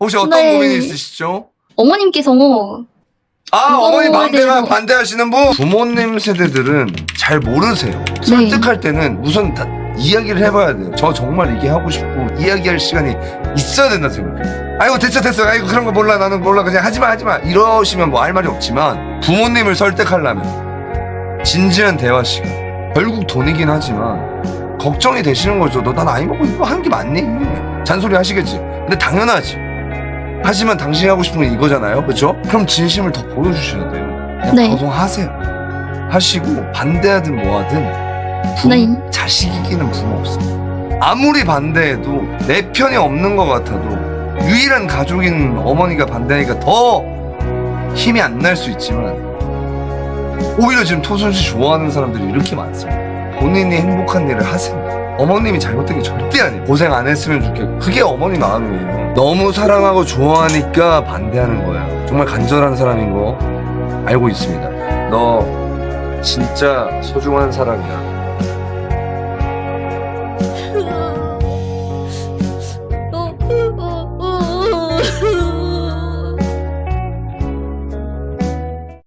혹시 어떤 네. 고민이 있으시죠? 어머님께서 아 어머니 그거에 대해서- 반대하시는 분? 부모님 세대들은 잘 모르세요. 설득할 때는 우선 다 이야기를 해봐야 돼요. 저 정말 이게 하고 싶고 이야기할 시간이 있어야 된다 생각해요. 아이고 됐어 됐어. 아이고 그런 거 몰라. 나는 몰라. 그냥 하지마 하지마. 이러시면 뭐 할 말이 없지만 부모님을 설득하려면 진지한 대화 시간. 결국 돈이긴 하지만 걱정이 되시는 거죠. 너 나 나이 먹고 이거 하는 게 맞니? 잔소리 하시겠지. 근데 당연하지 하지만 당신이 하고 싶은 건 이거잖아요 그죠? 그럼 진심을 더 보여주셔야 돼요 그냥 네. 방송하세요 하시고 반대하든 뭐하든 부모, 네. 자식 이기는 부모 없어요 아무리 반대해도 내 편이 없는 것 같아도 유일한 가족인 어머니가 반대하니까 더 힘이 안 날 수 있지만 오히려 지금 토순 씨 좋아하는 사람들이 이렇게 많습니다 본인이 행복한 일을 하세요. 어머님이 잘못된 게 절대 아니에요. 고생 안 했으면 좋겠고. 그게 어머니 마음이에요. 너무 사랑하고 좋아하니까 반대하는 거예요 정말 간절한 사람인 거 알고 있습니다. 너 진짜 소중한 사람이야